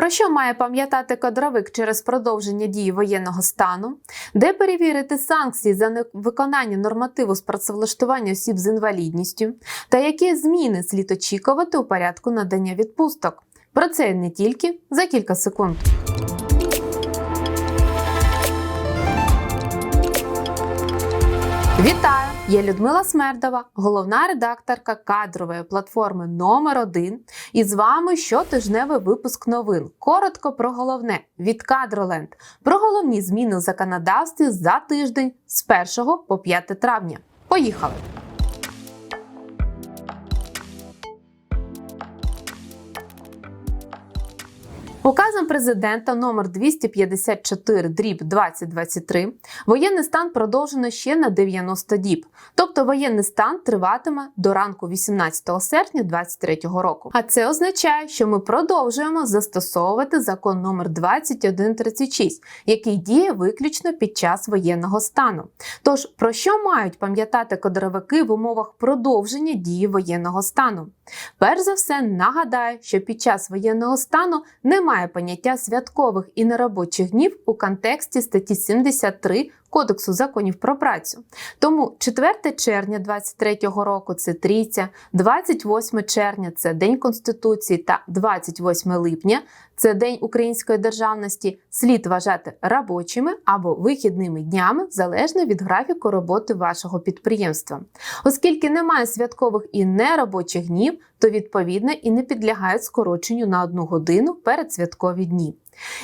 Про що має пам'ятати кадровик через продовження дії воєнного стану, де перевірити санкції за невиконання нормативу з працевлаштування осіб з інвалідністю, та які зміни слід очікувати у порядку надання відпусток. Про це не тільки за кілька секунд. Вітаю! Я Людмила Смердова, головна редакторка кадрової платформи номер 1 І з вами щотижневий випуск новин. Коротко про головне від Кадроленд. Про головні зміни у законодавстві за тиждень з 1 по 5 травня. Поїхали! Указом президента номер 254 дріб 2023 воєнний стан продовжено ще на 90 діб. Тобто воєнний стан триватиме до ранку 18 серпня 2023 року. А це означає, що ми продовжуємо застосовувати закон номер 2136, який діє виключно під час воєнного стану. Тож про що мають пам'ятати кадровики в умовах продовження дії воєнного стану? Перш за все, нагадаю, що під час воєнного стану немає поняття святкових і неробочих днів у контексті статті 73 Кодексу законів про працю. Тому 4 червня 2023 року це трійця, 28 червня це День Конституції та 28 липня це День української державності. Слід вважати робочими або вихідними днями залежно від графіку роботи вашого підприємства. Оскільки немає святкових і неробочих днів, то відповідно і не підлягають скороченню на одну годину перед святкові дні.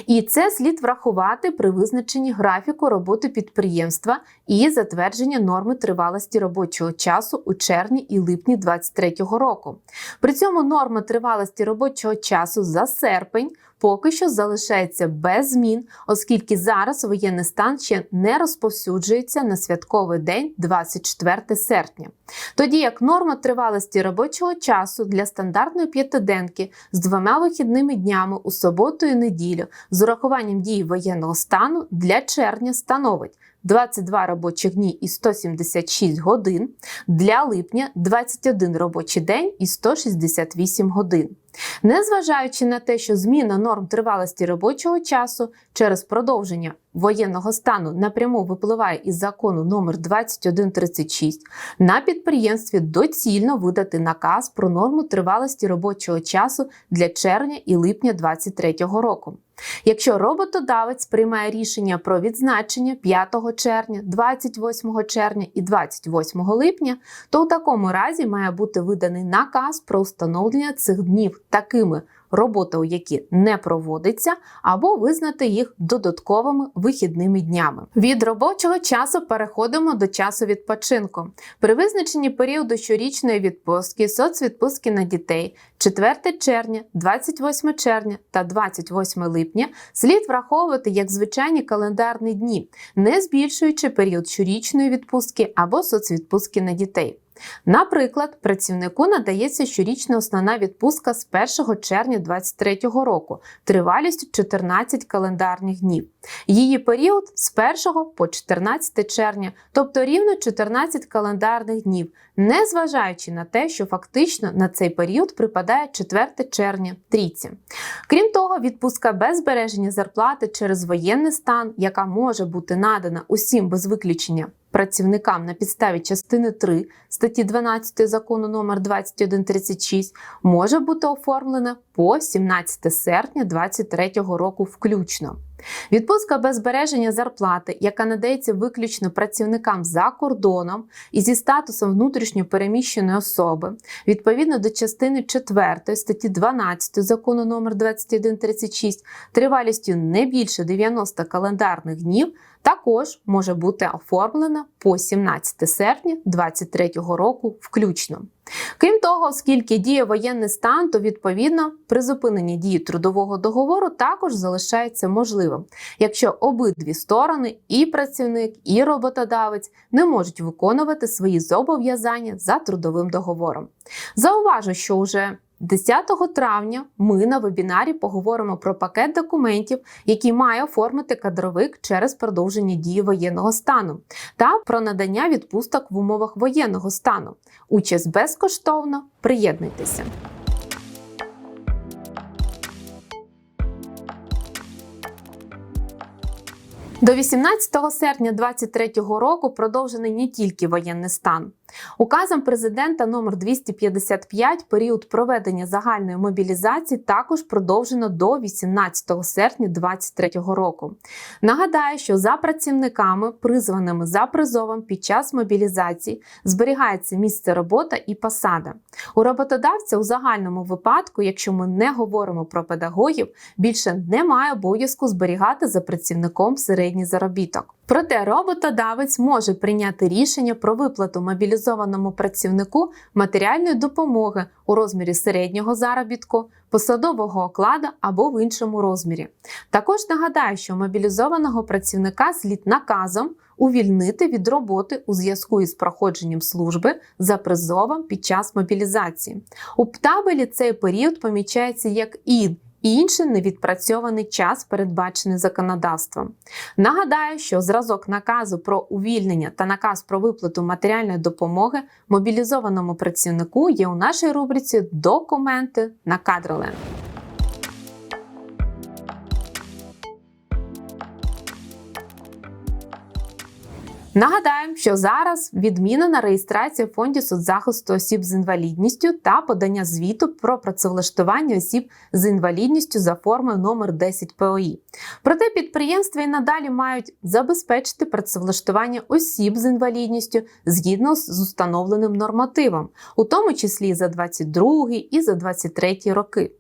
І це слід врахувати при визначенні графіку роботи підприємства і затвердження норми тривалості робочого часу у червні і липні 2023 року. При цьому норма тривалості робочого часу за серпень поки що залишається без змін, оскільки зараз воєнний стан ще не розповсюджується на святковий день 24 серпня. Тоді як норма тривалості робочого часу для стандартної п'ятиденки з двома вихідними днями у суботу і неділю з урахуванням дії воєнного стану для червня становить 22 робочих дні і 176 годин, для липня 21 робочий день і 168 годин. Незважаючи на те, що зміна норм тривалості робочого часу через продовження воєнного стану напряму випливає із закону номер 2136, на підприємстві доцільно видати наказ про норму тривалості робочого часу для червня і липня 2023 року. Якщо роботодавець приймає рішення про відзначення 5 червня, 28 червня і 28 липня, то у такому разі має бути виданий наказ про встановлення цих днів такими робота у які не проводиться, або визнати їх додатковими вихідними днями. Від робочого часу переходимо до часу відпочинку. При визначенні періоду щорічної відпустки, соцвідпустки на дітей 4 червня, 28 червня та 28 липня слід враховувати як звичайні календарні дні, не збільшуючи період щорічної відпустки або соцвідпустки на дітей. Наприклад, працівнику надається щорічна основна відпустка з 1 червня 2023 року тривалістю 14 календарних днів. Її період з 1 по 14 червня, тобто рівно 14 календарних днів, незважаючи на те, що фактично на цей період припадає 4 червня трійці. Крім того, відпустка без збереження зарплати через воєнний стан, яка може бути надана усім без виключення працівникам на підставі частини 3 статті 12 закону номер 2136 може бути оформлена по 17 серпня 2023 року включно. Відпустка без збереження зарплати, яка надається виключно працівникам за кордоном і зі статусом внутрішньо переміщеної особи, відповідно до частини 4 статті 12 закону номер 2136 тривалістю не більше 90 календарних днів, також може бути оформлена по 17 серпня 2023 року включно. Крім того, оскільки діє воєнний стан, то відповідно призупинення дії трудового договору також залишається можливим, якщо обидві сторони, і працівник, і роботодавець не можуть виконувати свої зобов'язання за трудовим договором. Зауважу, що вже 10 травня ми на вебінарі поговоримо про пакет документів, який має оформити кадровик через продовження дії воєнного стану, та про надання відпусток в умовах воєнного стану. Участь безкоштовно. Приєднуйтеся! До 18 серпня 2023 року продовжений не тільки воєнний стан. Указом президента номер 255 період проведення загальної мобілізації також продовжено до 18 серпня 2023 року. Нагадаю, що за працівниками, призваними за призовом під час мобілізації, зберігається місце роботи і посада. У роботодавця у загальному випадку, якщо ми не говоримо про педагогів, більше немає обов'язку зберігати за працівником середній заробіток. Проте роботодавець може прийняти рішення про виплату мобілізованому працівнику матеріальної допомоги у розмірі середнього заробітку, посадового окладу або в іншому розмірі. Також нагадаю, що мобілізованого працівника слід наказом увільнити від роботи у зв'язку із проходженням служби за призовом під час мобілізації. У табелі цей період помічається як ін і інший невідпрацьований час, передбачений законодавством. Нагадаю, що зразок наказу про увільнення та наказ про виплату матеріальної допомоги мобілізованому працівнику є у нашій рубриці Документи на кадроленд. Нагадаємо, що зараз відмінена реєстрація в соцзахисту осіб з інвалідністю та подання звіту про працевлаштування осіб з інвалідністю за формою номер 10 ПОІ. Проте підприємства і надалі мають забезпечити працевлаштування осіб з інвалідністю згідно з установленим нормативом, у тому числі за 22 і за 23 роки.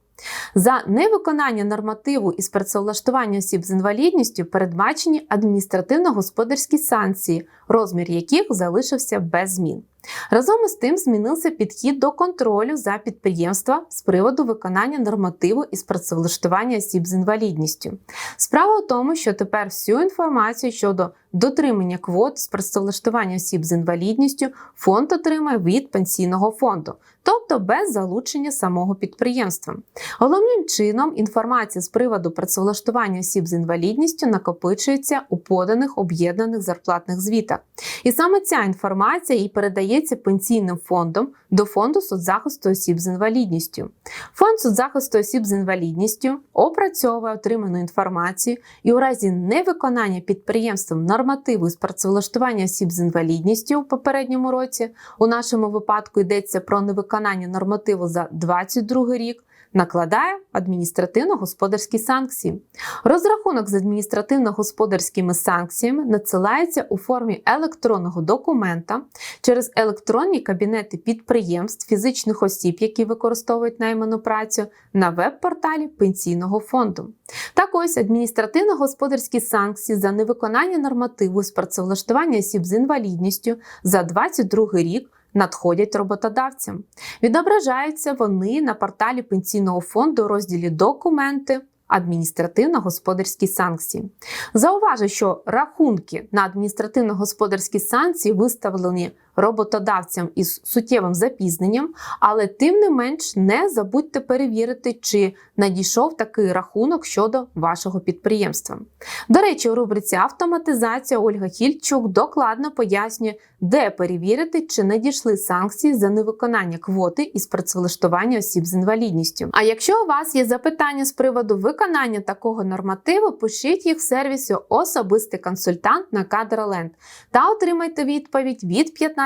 За невиконання нормативу із працевлаштування осіб з інвалідністю передбачені адміністративно-господарські санкції, розмір яких залишився без змін. Разом із тим змінився підхід до контролю за підприємства з приводу виконання нормативу із працевлаштування осіб з інвалідністю. Справа у тому, що тепер всю інформацію щодо дотримання квот з працевлаштування осіб з інвалідністю фонд отримає від пенсійного фонду, тобто без залучення самого підприємства. Головним чином інформація з приводу працевлаштування осіб з інвалідністю накопичується у поданих об'єднаних зарплатних звітах. І саме ця інформація і передається пенсійним фондом до фонду соцзахисту осіб з інвалідністю. Фонд соцзахисту осіб з інвалідністю опрацьовує отриману інформацію і у разі невиконання підприємством нормативу з працевлаштування осіб з інвалідністю у попередньому році, у нашому випадку йдеться про невиконання нормативу за 2022 рік накладає адміністративно-господарські санкції. Розрахунок з адміністративно-господарськими санкціями надсилається у формі електронного документа через електронні кабінети підприємств, фізичних осіб, які використовують найману працю, на веб-порталі пенсійного фонду. Так ось адміністративно-господарські санкції за невиконання нормативу з працевлаштування осіб з інвалідністю за 2022 рік надходять роботодавцям. Відображаються вони на порталі пенсійного фонду у розділі Документи. Адміністративно-господарські санкції. Зауважу, що рахунки на адміністративно-господарські санкції виставлені роботодавцям із суттєвим запізненням, але тим не менш не забудьте перевірити, чи надійшов такий рахунок щодо вашого підприємства. До речі, у рубриці автоматизація Ольга Хільчук докладно пояснює, де перевірити, чи надійшли санкції за невиконання квоти із працевлаштування осіб з інвалідністю. А якщо у вас є запитання з приводу виконання такого нормативу, пишіть їх в сервісі Особистий консультант на Кадроленд та отримайте відповідь від 15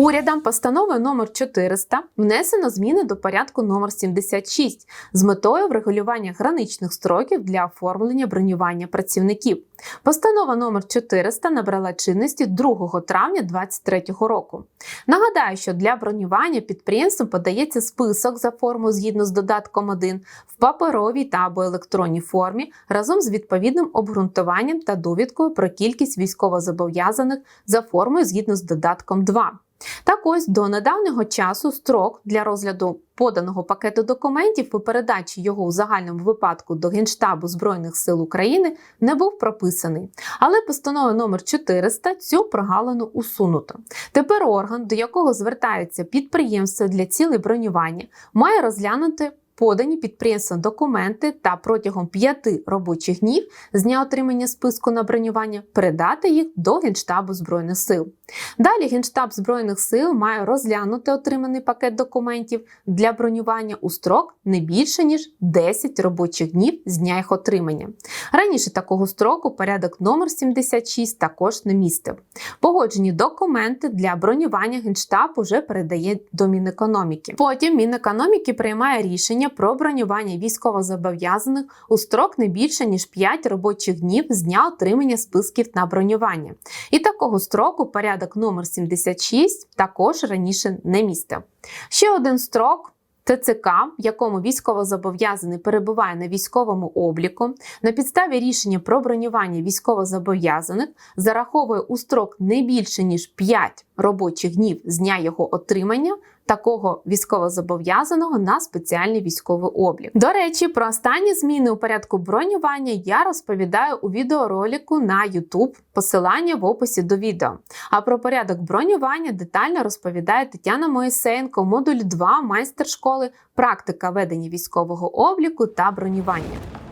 Урядом постановою номер 400 внесено зміни до порядку номер 76 з метою врегулювання граничних строків для оформлення бронювання працівників. Постанова номер 400 набрала чинності 2 травня 2023 року. Нагадаю, що для бронювання підприємством подається список за формою згідно з додатком 1 в паперовій та або електронній формі разом з відповідним обґрунтуванням та довідкою про кількість військовозобов'язаних за формою згідно з додатком 2. Так ось до недавнього часу строк для розгляду поданого пакету документів по передачі його у загальному випадку до Генштабу Збройних сил України не був прописаний. Але постановою номер 400 цю прогалину усунуто. Тепер орган, до якого звертаються підприємства для цілей бронювання, має розглянути подані підприємством документи та протягом п'яти робочих днів з дня отримання списку на бронювання передати їх до Генштабу Збройних сил. Далі Генштаб Збройних сил має розглянути отриманий пакет документів для бронювання у строк не більше ніж 10 робочих днів з дня їх отримання. Раніше такого строку порядок номер 76 також не містив. Погоджені документи для бронювання Генштаб уже передає до Мінекономіки. Потім Мінекономіки приймає рішення про бронювання військовозобов'язаних у строк не більше ніж 5 робочих днів з дня отримання списків на бронювання. І такого строку порядок номер 76 також раніше не містив. Ще один строк. ТЦК, в якому військовозобов'язаний перебуває на військовому обліку, на підставі рішення про бронювання військовозобов'язаних зараховує у строк не більше ніж 5 робочих днів з дня його отримання такого військовозобов'язаного на спеціальний військовий облік. До речі, про останні зміни у порядку бронювання я розповідаю у відеоролику на YouTube, посилання в описі до відео. А про порядок бронювання детально розповідає Тетяна Моїсеєнко, модуль 2 майстер школи, практика ведення військового обліку та бронювання.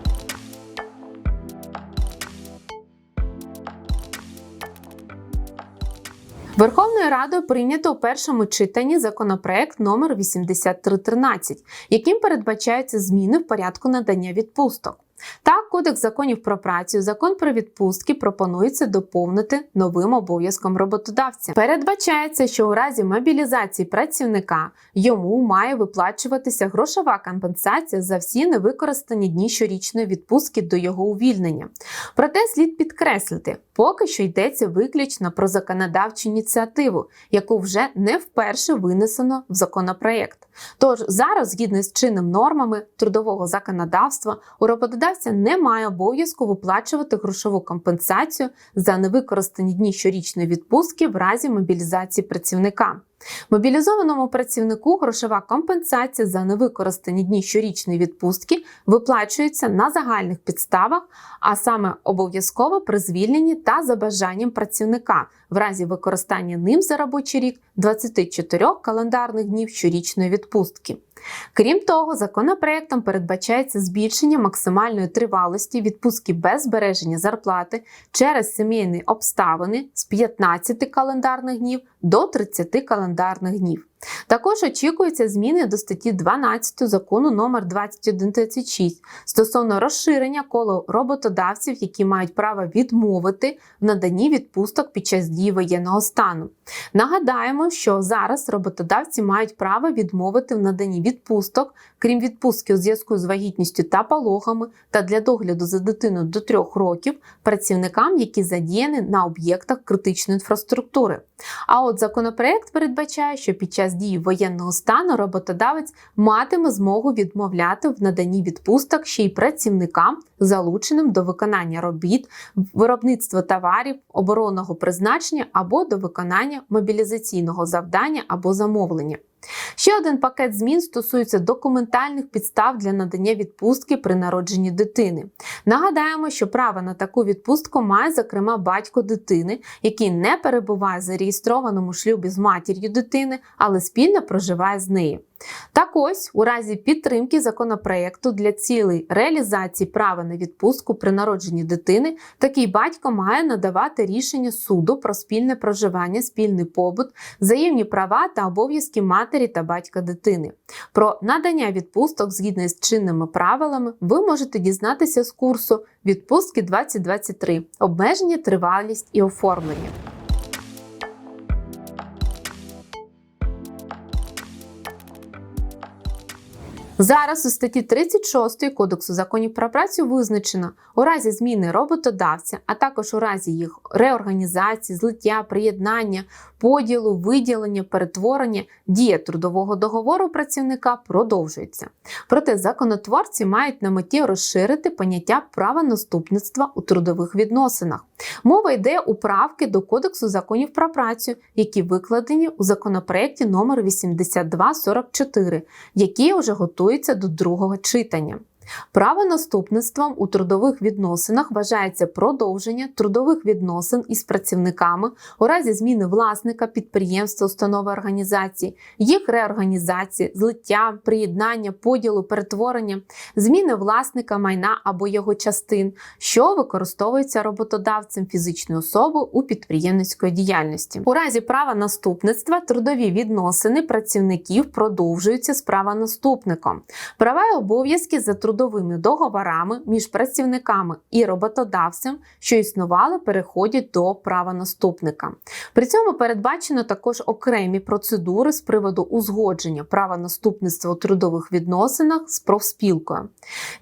Верховною Радою прийнято у першому читанні законопроект номер 8313, яким передбачаються зміни в порядку надання відпусток. Так, Кодекс законів про працю, закон про відпустки пропонується доповнити новим обов'язком роботодавця. Передбачається, що у разі мобілізації працівника йому має виплачуватися грошова компенсація за всі невикористані дні щорічної відпустки до його увільнення. Проте слід підкреслити, поки що йдеться виключно про законодавчу ініціативу, яку вже не вперше винесено в законопроект. Тож зараз, згідно з чинним нормами трудового законодавства, у роботодавця немає обов'язку виплачувати грошову компенсацію за невикористані дні щорічної відпустки в разі мобілізації працівника. Мобілізованому працівнику грошова компенсація за невикористані дні щорічної відпустки виплачується на загальних підставах, а саме обов'язково при звільненні та за бажанням працівника в разі використання ним за робочий рік 24 календарних днів щорічної відпустки. Крім того, законопроектом передбачається збільшення максимальної тривалості відпустки без збереження зарплати через сімейні обставини з 15 календарних днів до 30 календарних днів. Також очікуються зміни до статті 12 закону номер 2136 стосовно розширення коло роботодавців, які мають право відмовити в наданні відпусток під час дії воєнного стану. Нагадаємо, що зараз роботодавці мають право відмовити в наданні відпусток, крім відпустки у зв'язку з вагітністю та пологами, та для догляду за дитиною до 3 років працівникам, які задіяні на об'єктах критичної інфраструктури. А от законопроект передбачає, що під час дії воєнного стану роботодавець матиме змогу відмовляти в наданні відпусток ще й працівникам, залученим до виконання робіт, виробництва товарів, оборонного призначення або до виконання мобілізаційного завдання або замовлення. Ще один пакет змін стосується документальних підстав для надання відпустки при народженні дитини. Нагадаємо, що право на таку відпустку має, зокрема, батько дитини, який не перебуває в зареєстрованому шлюбі з матір'ю дитини, але спільно проживає з нею. Так ось, у разі підтримки законопроекту для цілей реалізації права на відпустку при народженні дитини, такий батько має надавати рішення суду про спільне проживання, спільний побут, взаємні права та обов'язки матері та батька дитини. Про надання відпусток згідно з чинними правилами ви можете дізнатися з курсу відпустки 2023, обмеження, тривалість і оформлення. Зараз у статті 36 Кодексу законів про працю визначено у разі зміни роботодавця, а також у разі їх реорганізації, злиття, приєднання, поділу, виділення, перетворення, дія трудового договору працівника продовжується. Проте законотворці мають на меті розширити поняття правонаступництва у трудових відносинах. Мова йде у правки до Кодексу законів про працю, які викладені у законопроекті номер 8244, який вже готується до другого читання. Правонаступництвом у трудових відносинах вважається продовження трудових відносин із працівниками у разі зміни власника підприємства, установи організації, їх реорганізації, злиття, приєднання, поділу, перетворення, зміни власника майна або його частин, що використовується роботодавцем фізичної особи у підприємницької діяльності. У разі права наступництва трудові відносини працівників продовжуються з правонаступником. Права і обов'язки за трудовими договорами між працівниками і роботодавцем, що існували, переходять до правонаступника. При цьому передбачено також окремі процедури з приводу узгодження правонаступництва у трудових відносинах з профспілкою.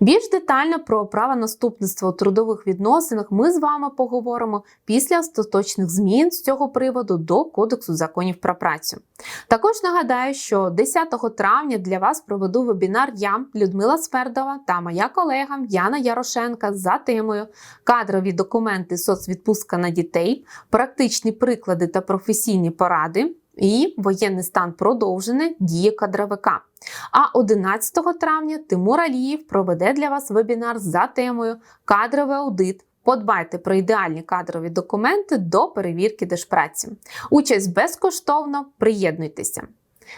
Більш детально про правонаступництво у трудових відносинах ми з вами поговоримо після остаточних змін з цього приводу до Кодексу законів про працю. Також нагадаю, що 10 травня для вас проведу вебінар я, Людмила Свердова та моя колега Яна Ярошенка за темою Кадрові документи соцвідпустка на дітей, практичні приклади та професійні поради. І воєнний стан продовжене діє кадровика. А 11 травня Тимур Алієв проведе для вас вебінар за темою Кадровий аудит. Подбайте про ідеальні кадрові документи до перевірки держпраці. Участь безкоштовно, приєднуйтеся.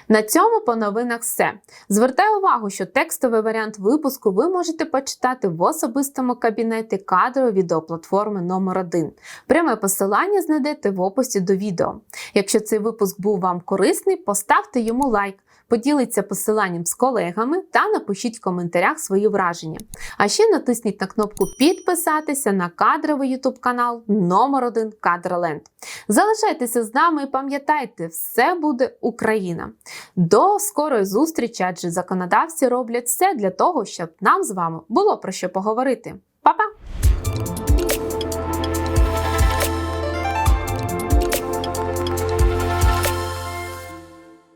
На цьому по новинах все. Звертаю увагу, що текстовий варіант випуску ви можете почитати в особистому кабінеті кадрової відеоплатформи номер 1 Пряме посилання знайдете в описі до відео. Якщо цей випуск був вам корисний, поставте йому лайк, поділіться посиланням з колегами та напишіть в коментарях свої враження. А ще натисніть на кнопку підписатися на кадровий YouTube канал номер 1 Кадроленд. Залишайтеся з нами і пам'ятайте, все буде Україна. До скорої зустрічі, адже законодавці роблять все для того, щоб нам з вами було про що поговорити. Па-па!